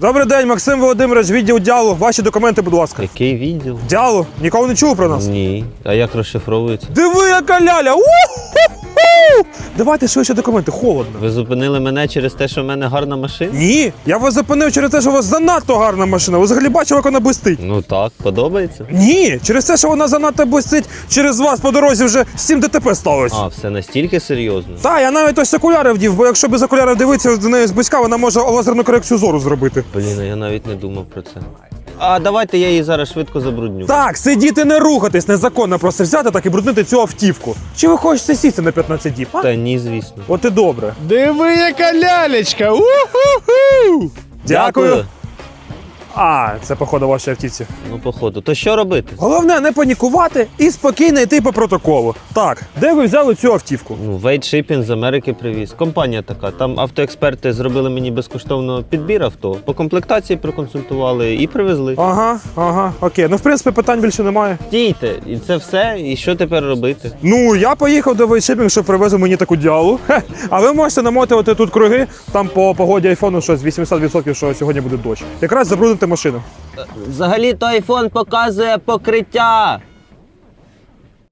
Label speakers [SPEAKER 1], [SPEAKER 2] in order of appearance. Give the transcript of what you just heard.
[SPEAKER 1] Добрий день, Максим Володимирович, відділ діалу. Ваші документи, будь ласка.
[SPEAKER 2] Який відділ?
[SPEAKER 1] Діалу? Нікого не чув про нас?
[SPEAKER 2] Ні. А як розшифровується?
[SPEAKER 1] Диви, яка ляля! У-ху-ху! Давайте швидше документи, холодно.
[SPEAKER 2] Ви зупинили мене через те, що в мене гарна машина?
[SPEAKER 1] Ні, я вас зупинив через те, що у вас занадто гарна машина. Ви взагалі бачили, як вона блистить.
[SPEAKER 2] Ну так, подобається.
[SPEAKER 1] Ні, через те, що вона занадто блистить, через вас по дорозі вже 7 ДТП сталося.
[SPEAKER 2] А, все настільки серйозно.
[SPEAKER 1] Та, я навіть ось окуляри вдів, бо якщо без окулярів дивитися до неї зблизька, вона може лазерну корекцію зору зробити.
[SPEAKER 2] Блін, а я навіть не думав про це. А давайте я її зараз швидко забрудню.
[SPEAKER 1] Так, сидіти не рухатись, незаконно просто взяти так і бруднити цю автівку. Чи ви хочете сісти на 15 діб? А?
[SPEAKER 2] Та ні, звісно.
[SPEAKER 1] От і добре.
[SPEAKER 3] Диви, яка лялечка! У-ху-ху!
[SPEAKER 1] Дякую. А, це походу ваші автівці.
[SPEAKER 2] Ну, походу. То що робити?
[SPEAKER 1] Головне не панікувати і спокійно йти по протоколу. Так, де ви взяли цю автівку?
[SPEAKER 2] Ну, Вейт Shipping з Америки привіз. Компанія така. Там автоексперти зробили мені безкоштовно підбір авто. По комплектації проконсультували і привезли.
[SPEAKER 1] Ага, ага, окей. Ну, в принципі, питань більше немає.
[SPEAKER 2] Дійте, і це все. І що тепер робити?
[SPEAKER 1] Ну, я поїхав до вейшипінг, щоб привезли мені таку діалу. Хе. А ви можете намотувати тут круги, там по погоді айфону щось 80%, що сьогодні буде дощ. Якраз забрудните машину.
[SPEAKER 2] Взагалі, то айфон показує покриття.